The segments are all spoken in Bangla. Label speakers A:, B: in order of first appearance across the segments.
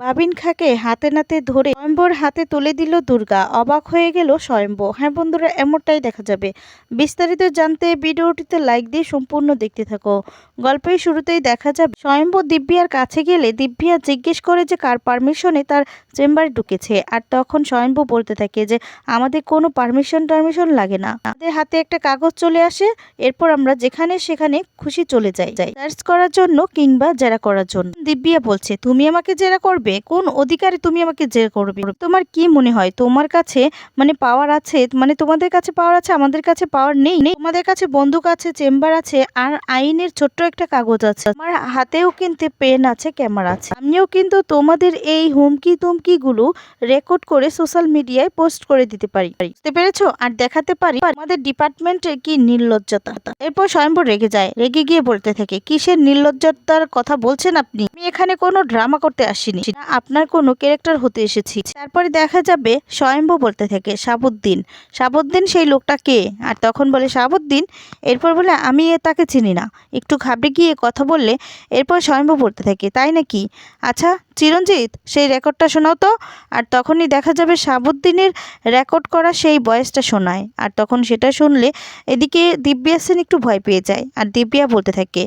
A: বাবিন খাকে হাতে নাতে ধরে স্বয়ম্বর হাতে তুলে দিল দুর্গা। অবাক হয়ে গেল স্বয়ম্ব হ্যাঁ বন্ধুরা, এমনটাই দেখা যাবে। বিস্তারিত জানতে ভিডিওটিতে লাইক দিয়ে সম্পূর্ণ দেখতে থাকো। গল্পের শুরুতেই দেখা যাবে স্বয়ম্ব দিব্যার কাছে গেলে দিব্যা জিজ্ঞেস করে যে কার পারমিশনে তার চেম্বারে ঢুকেছে। আর তখন স্বয়ম্ব বলতে থাকে যে, আমাদের কোনো পারমিশন টারমিশন লাগে না। আমাদের হাতে একটা কাগজ চলে আসে, এরপর আমরা যেখানে সেখানে খুশি চলে যাই। সার্চ করার জন্য কিংবা জেরা করার জন্য। দিব্যা বলছে, তুমি আমাকে জেরা করবে? কোন অধিকারে তুমি আমাকে জেরা করবে? তোমার কি মনে হয়? তোমার কাছে মানে পাওয়ার আছে মানে তোমাদের কাছে পাওয়ার আছে, আমাদের কাছে পাওয়ার নেই। নেই, তোমাদের কাছে বন্দুক আছে চেম্বার আছে, আর আইনের ছোট্ট একটা কাগজ আছে। আমার হাতেও কিন্তু পেন আছে ক্যামেরা আছে। আমিও কিন্তু তোমাদের এই হুমকি তুমকি গুলো রেকর্ড করে সোশ্যাল মিডিয়ায় পোস্ট করে দিতে পারি। বুঝতে পেরেছ? আর দেখাতে পারি। আমাদের ডিপার্টমেন্টে কি নির্লজ্জতা? এরপর স্বয়ম্বর রেগে যায়। রেগে গিয়ে বলতে থাকে, কিসের নির্লজ্জতার কথা বলছেন আপনি? আমি এখানে কোনো ড্রামা করতে আসিনি। না, আপনার কোনো ক্যারেক্টার হতে এসেছি। তারপরে দেখা যাবে স্বয়ম্ভ বলতে থাকে, সাবুদ্দিন। সাবুদ্দিন সেই লোকটা কে? আর তখন বলে, সাবুদ্দিন? এরপর বলে, আমি তাকে চিনি না। একটু ঘাবড়ে গিয়ে কথা বললে, এরপর স্বয়ম্ভ বলতে থাকে, তাই নাকি? আচ্ছা চিরঞ্জিত, সেই রেকর্ডটা শোনাও তো। আর তখনই দেখা যাবে সাবুদ্দিনের রেকর্ড করা সেই বয়সটা শোনায়। আর তখন সেটা শুনলে এদিকে দিব্যা সেন একটু ভয় পেয়ে যায়। আর দিব্যা বলতে থাকে,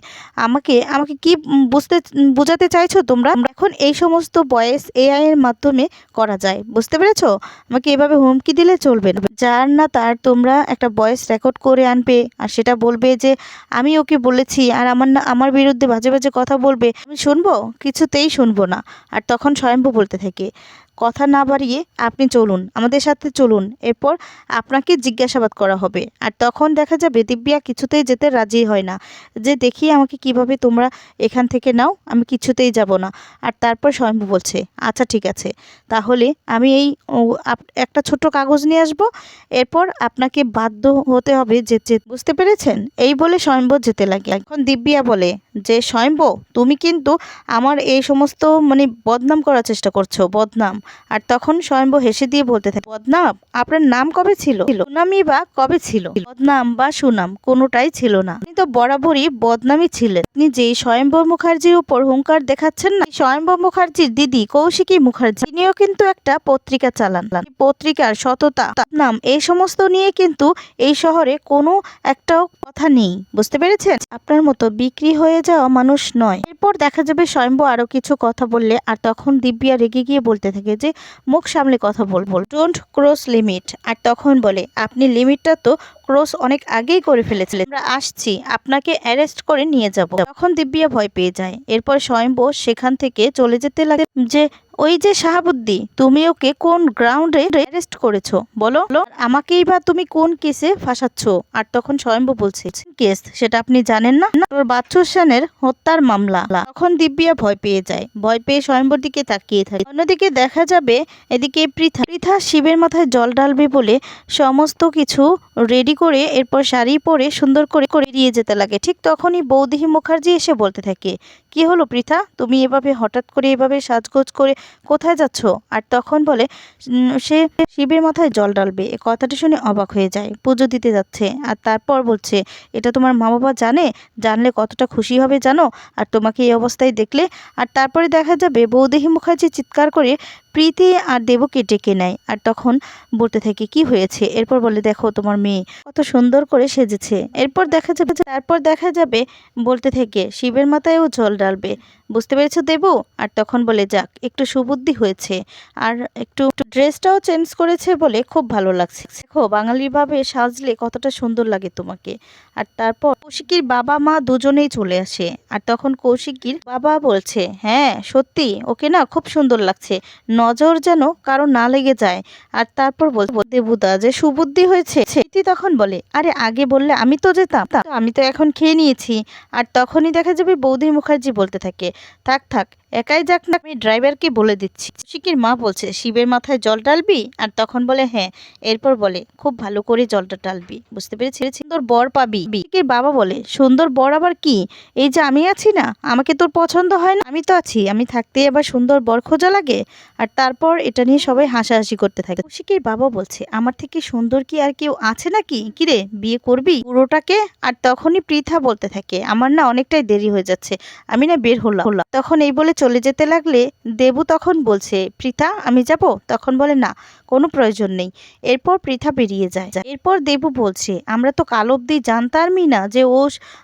A: আমাকে আমাকে কি বুঝতে, বোঝাতে চাইছো তোমরা? এখন এই সমস্ত বয়েস এআই এর মাধ্যমে করা যায়। বুঝতে পেরেছ? আমাকে এভাবে হুমকি দিলে চলবে না। যার না তার তোমরা একটা ভয়েস রেকর্ড করে আনবে আর সেটা বলবে যে, আমি ওকে বলেছি আর আমার না, আমার বিরুদ্ধে বাজে বাজে কথা বলবে। আমি শুনব? কিছুতেই শুনব না। আর তখন স্বয়ম্ভু বলতে থাকে। কথা না বাড়িয়ে আপনি চলুন, আমাদের সাথে চলুন। এরপর আপনাকে জিজ্ঞাসাবাদ করা হবে। আর তখন দেখা যাবে দিব্যা কিছুতেই যেতে রাজি হয় না। যে দেখি আমাকে কীভাবে তোমরা এখান থেকে নাও, আমি কিছুতেই যাব না। আর তারপর স্বয়ম্ভু বলছে আচ্ছা ঠিক আছে। তাহলে আমি এই একটা ছোট কাগজ নিয়ে আসব। এরপর আপনাকে বাধ্য হতে হবে যে, যে- বুঝতে পেরেছেন? এই বলে স্বয়ম্ভ যেতে লাগে এখন দিব্যা বলে, যে, স্বয়ম্ভ, তুমি কিন্তু আমার এই সমস্ত মানে বদনাম করার চেষ্টা করছ, বদনাম। আর তখন স্বয়ম্ভ হেসে দিয়ে বলতে থাকে, বদনাম, আপনার নাম কবে ছিল? সুনামি বা কবে ছিল? বদনাম বা সুনাম কোনোটাই ছিল না। আপনি তো বরাবরই বদনামই ছিলেন। আপনি যে স্বয়ম্ভর মুখার্জির উপর হুঙ্কার দেখাচ্ছেন না স্বয়ম্ভর মুখার্জির দিদি কৌশিকী মুখার্জি, তিনিও কিন্তু একটা পত্রিকা চালান। পত্রিকার সততা নাম এই সমস্ত নিয়ে কিন্তু এই শহরে কোনো একটাও কথা নেই। বুঝতে পেরেছেন? আপনার মতো বিক্রি হয়ে যাওয়া মানুষ নয়। এরপর দেখা যাবে স্বয়ম্ভ আরও কিছু কথা বললে আর তখন দিব্যা রেগে গিয়ে বলতে থাকে যে মুখ সামলে কথা বলব। বল ডোন্ট ক্রস লিমিট আর তখন বলে, আপনি লিমিটটা তো ক্রস অনেক আগেই করে ফেলেছিলেন। আমরা আসছি, আপনাকে অ্যারেস্ট করে নিয়ে যাব। তখন দিব্যা ভয় পেয়ে যায়। এরপর স্বয়ম্ভ সেখান থেকে চলে যেতে লাগে যে ওই যে শাহাবুদ্দি, তুমি ওকে কোন গ্রাউন্ডে অ্যারেস্ট করেছ? বলো। আমাকেই বা তুমি কোন কেসে ফাঁসাচ্ছ? আর তখন স্বয়ম্ভ বলছে কেস সেটা আপনি জানেন না? তোর বাচ্চু সেনের হত্যার মামলা। তখন দিব্যা ভয় পেয়ে যায়। ভয় পেয়ে স্বয়ম্বর দিকে তাকিয়ে থাকে। অন্যদিকে দেখা যাবে এদিকে পৃথা পৃথা শিবের মাথায় জল ডালবে বলে সমস্ত কিছু রেডি করে এরপর শাড়ি পরে সুন্দর করে করে এড়িয়ে যেতে লাগে। ঠিক তখনই বৌদিহি মুখার্জি এসে বলতে থাকে কি হলো পৃথা? তুমি এভাবে হঠাৎ করে এভাবে সাজগোজ করে কোথায় যাচ্ছ? আর তখন বলে সে শিবের মাথায় জল ডালবে এ কথাটি শুনে অবাক হয়ে যায়। পুজো দিতে যাচ্ছে। আর তারপর বলছে, এটা তোমার মা বাবা জানে? জানলে কতটা খুশি হবে জানো? আর তোমাকে এই অবস্থায় দেখলে? আর তারপরে দেখা যাবে বৌদেহী মুখার্জি চিৎকার করে প্রীতি আর দেবকে ডেকে নেয়। আর তখন বলতে থাকে, কি হয়েছে? এরপর বলে, দেখো, তোমার মেয়ে কত সুন্দর করে সেজেছে। এরপর দেখা যাবে তারপর দেখা যাবে, বলতে থেকে, শিবের মাথায়ও জল ডালবে বুঝতে পেরেছ দেবু? আর তখন বলে, যাক, একটু সুবুদ্ধি হয়েছে। আর একটু ড্রেসটাও চেঞ্জ করেছে বলে খুব ভালো লাগছে। দেখো বাঙালি ভাবে সাজলে কতটা সুন্দর লাগে তোমাকে। আর তারপর কৌশিকির বাবা মা দুজনেই চলে আসে। আর তখন কৌশিকীর বাবা বলছে হ্যাঁ সত্যি, ওকে না খুব সুন্দর লাগছে। নজর যেন কারও না লেগে যায়। আর তারপর দেবুদা যে সুবুদ্ধি হয়েছে, সেটি তখন বলে, আরে আগে বললে আমি তো যেতাম আমি তো এখন খেয়ে নিয়েছি। আর তখনই দেখা যাবে বৌদি মুখার্জি বলতে থাকে, থাক থাক একাই যাক না, আমি ড্রাইভারকে বলে দিচ্ছি। কৌশিকীর মা বলছে, শিবের মাথায় জল ডালবি আর তখন বলে হ্যাঁ। এরপর বলে, খুব ভালো করে জলটা ডালবি বুঝতে পেরেছি? সুন্দর বর পাবি। কৌশিকীর বাবা বলে, সুন্দর বর আবার কি? এই যে আমি আছি না, আমাকে তোর পছন্দ হয় না? আমি তো আছি, আমি থাকতেই আবার সুন্দর বর খোঁজা লাগে? আর তারপর এটা নিয়ে সবাই হাসাহাসি করতে থাকে। কৌশিকীর বাবা বলছে, আমার থেকে সুন্দর কি আর কেউ আছে নাকি? কিরে বিয়ে করবি? পুরোটাকে? আর তখনই পৃথা বলতে থাকে, আমার না অনেকটাই দেরি হয়ে যাচ্ছে, আমি না বের হলাম। তখন এই বলে চলে যেতে লাগলে দেবু তখন বলছে প্রীতা আমি যাব? তখন বলে না কোনো প্রয়োজন নেই। এরপর পৃথা বেরিয়ে যায়। এরপর দেবু বলছে, আমরা তো কাল অব্দি জানতামই না যে ও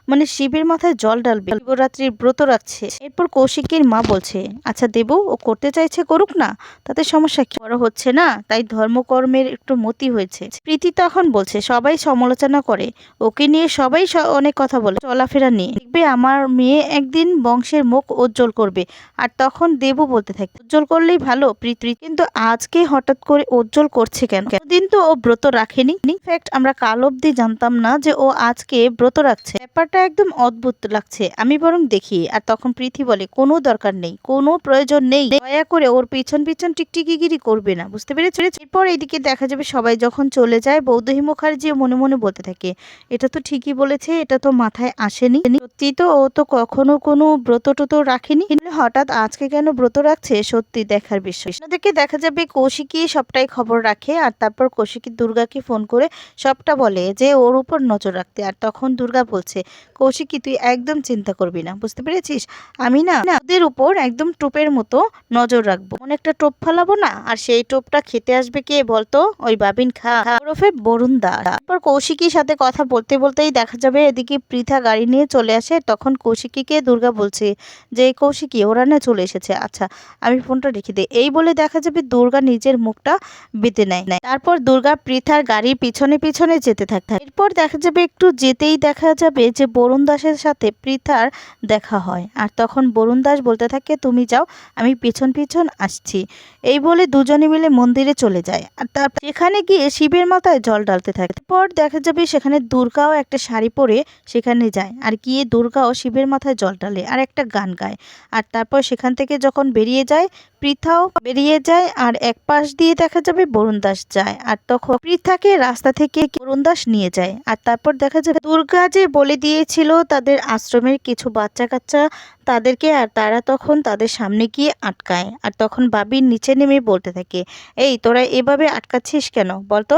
A: মানে শিবের মাথায় জল ডালবে শিবরাত্রির ব্রত রাখছে। এরপর কৌশিকের মা বলছে আচ্ছা দেবু, ও করতে চাইছে করুক না? তাতে সমস্যা কি? বড় হচ্ছে না, তাই ধর্মকর্মের একটু মতি হয়েছে। প্রীতি তখন বলছে, সবাই সমালোচনা করে। ওকে নিয়ে সবাই অনেক কথা বলে। চলাফেরা নিয়ে। দেখবে আমার মেয়ে একদিন বংশের মুখ উজ্জ্বল করবে। আর তখন দেবু বলতে থাকে, উজ্জ্বল করলেই ভালো, প্রীতি। কিন্তু আজকে হঠাৎ করে উজ্জ্বল করছে কেন? দিন তো ও ব্রত রাখেনি। ইনফ্যাক্ট আমরা কাল অব্দি জানতাম না যে ও আজকে ব্রত রাখছে। ব্যাপারটা একদম অদ্ভুত লাগছে। আমি বরং দেখি, আর তখন প্রীতি বলে, কোনো দরকার নেই, কোনো প্রয়োজন নেই। দয়া করে ওর পিছন পিছন টিকটিকিগিরি করবে না। বুঝতে পেরেছ? এরপর এইদিকে দেখা যাবে সবাই যখন চলে যায়, বৌদ্ধহী মুখার্জি মনে মনে বলতে থাকে, এটা তো ঠিকই বলেছে, এটা তো মাথায় আসেনি। সত্যি তো ও তো কখনো কোনো ব্রত টত রাখেনি। হঠাৎ আজকে কেন ব্রত রাখছে? সত্যি দেখার বিষয়। দেখা যাবে কৌশিকী সবটাই খবর রাখে আর তারপর কৌশিকী দুর্গাকে ফোন করে সবটা বলে যে ওর উপর নজর রাখতে। আর তখন দুর্গা বলছে, কৌশিকী, তুই একদম চিন্তা করবি না, বুঝতে পেরেছিস? আমি না ওদের উপর একদম টোপের মতো নজর রাখব। অনেকটা টোপ ফেলাবো না, আর সেই টোপটা খেতে আসবে কে বলতো? ওই বাবিন খা। ওরফে বরুণ দা। তারপর কৌশিকীর সাথে কথা বলতে বলতেই দেখা যাবে এদিকে পৃথা গাড়ি নিয়ে চলে আসে। তখন কৌশিকীকে দুর্গা বলছে যে, কৌশিকী, ওরা চলে এসেছে। আচ্ছা আমি ফোনটা রেখে দিই। এই বলে দেখা যাবে দুর্গা নিজের মুখটা বেঁধে নেয়। তারপর দুর্গা পৃথার গাড়ির পিছনে পিছনে যেতে থাকে এরপর দেখা যাবে একটু যেতেই দেখা যাবে যে বরুণ দাসের সাথে পৃথার দেখা হয়। আর তখন বরুণ দাস বলতে থাকে, তুমি যাও, আমি পিছন পিছন আসছি। এই বলে দুজনে মিলে মন্দিরে চলে যায়। আর তার সেখানে গিয়ে শিবের মাথায় জল ডালতে থাকে। তারপর দেখা যাবে সেখানে দুর্গাও একটা শাড়ি পরে সেখানে যায়। আর গিয়ে দুর্গাও শিবের মাথায় জল ডালে আর একটা গান গায়। আর তারপর সেখান থেকে যখন বেরিয়ে যায় পৃথাও বেরিয়ে যায় আর এক পাশ দিয়ে দেখা যাবে বরুণ দাস যায়। আর তখন পৃথাকে রাস্তা থেকে বরুণ দাস নিয়ে যায়। আর তারপর দেখা যাবে দুর্গা যে বলে দিয়েছিল তাদের আশ্রমের কিছু বাচ্চা কাচ্চা তাদেরকে আর তারা তখন তাদের সামনে গিয়ে আটকায়। আর তখন বাবির নিচে নেমে বলতে থাকে, এই, তোরা এভাবে আটকাচ্ছিস কেন? বলতো,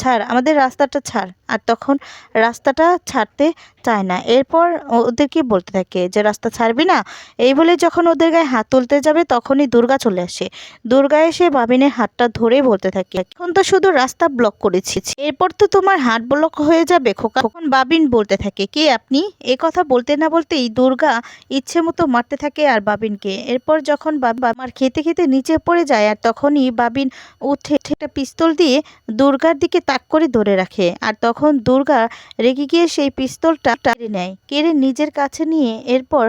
A: ছাড়, আমাদের রাস্তাটা ছাড়। আর তখন রাস্তাটা ছাড়তে চায় না। এরপর ওদেরকে বলতে থাকে যে, রাস্তা ছাড়বি না? এই বলে যখন ওদের গায়ে হাত তুলতে যাবে, তখনই দুর্গা চলে আসে। দুর্গা এসে বাবিনের হাতটা ধরে বলতে থাকে, এখন তো শুধু রাস্তা ব্লক করেছি। এরপর তো তোমার হাত ব্লক হয়ে যাবে খোকা। তখন বাবিন বলতে থাকে, কে আপনি? এ কথা বলতে না বলতেই দুর্গা ইচ্ছে মতো মারতে থাকে আর বাবিনকে। এরপর যখন মার খেতে খেতে নিচে পড়ে যায় আর তখনই বাবিন উঠে একটা পিস্তল দিয়ে দুর্গার দিকে তাক করে ধরে রাখে। আর তখন দুর্গা রেগে গিয়ে সেই পিস্তলটা কেড়ে নেয়। কেড়ে নিজের কাছে নিয়ে এরপর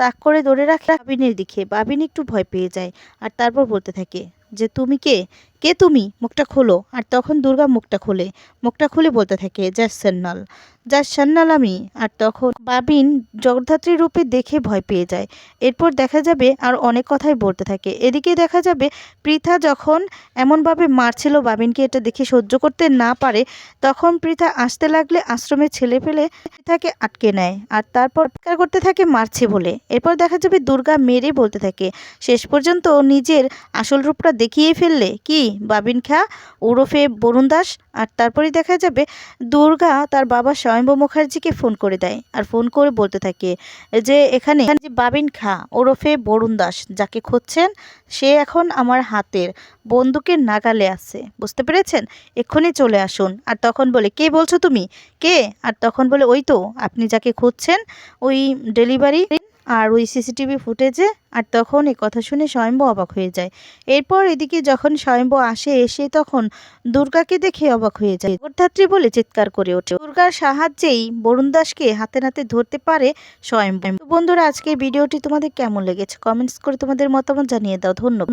A: তাক করে ধরে রাখে বাবিনের দিকে। বাবিন একটু ভয় পেয়ে যায় আর তারপর বলতে থাকে যে তুমি কে? কে তুমি? মুখটা খোলো। আর তখন দুর্গা মুখটা খোলে। মুখটা খুলে বলতে থাকে যা সান্নাল। যা সান্নাল আমি। আর তখন বাবিন জগদ্ধাত্রী রূপে দেখে ভয় পেয়ে যায়। এরপর দেখা যাবে আর অনেক কথাই বলতে থাকে। এদিকে দেখা যাবে পৃথা যখন এমনভাবে মারছিল বাবিনকে, এটা দেখে সহ্য করতে না পারে, তখন পৃথা আসতে লাগলে আশ্রমে ছেলে ফেলে পৃথাকে আটকে নেয়। আর তারপর চিৎকার করতে থাকে, মারছে বলে। এরপর দেখা যাবে দুর্গা মেরে বলতে থাকে, শেষ পর্যন্ত নিজের আসল রূপটা দেখিয়ে ফেললে কি? বাবিন খা, ওরফে বরুণ দাস, আর তারপরেই দেখা যাবে দুর্গা তার বাবা স্বয়ম্ভ মুখার্জিকে ফোন করে দেয় আর ফোন করে বলতে থাকে যে এখানে যে বাবিন খা, ওরফে বরুণ দাস, যাকে খুঁজছেন, সে এখন আমার হাতের বন্দুকের নাগালে আছে। বুঝতে পেরেছেন? এক্ষুনি চলে আসুন। আর তখন বলে, কে বলছো তুমি? কে? আর তখন বলে, ওই তো, আপনি যাকে খুঁজছেন, ওই ডেলিভারি আর ওই সিসিটিভি ফুটেজে, আর তখন এই কথা শুনে স্বয়ম্ভ অবাক হয়ে যায়। এরপর এদিকে যখন স্বয়ম্ভ আসে, এসে তখন দুর্গাকে দেখে অবাক হয়ে যায়। জগদ্ধাত্রী বলে চিৎকার করে ওঠে। দুর্গার সাহায্যেই বরুণ দাসকে হাতে নাতে ধরতে পারে স্বয়ম্ভ। বন্ধুরা, আজকের ভিডিওটি তোমাদের কেমন লেগেছে? কমেন্টস করে তোমাদের মতামত জানিয়ে দাও। ধন্যবাদ।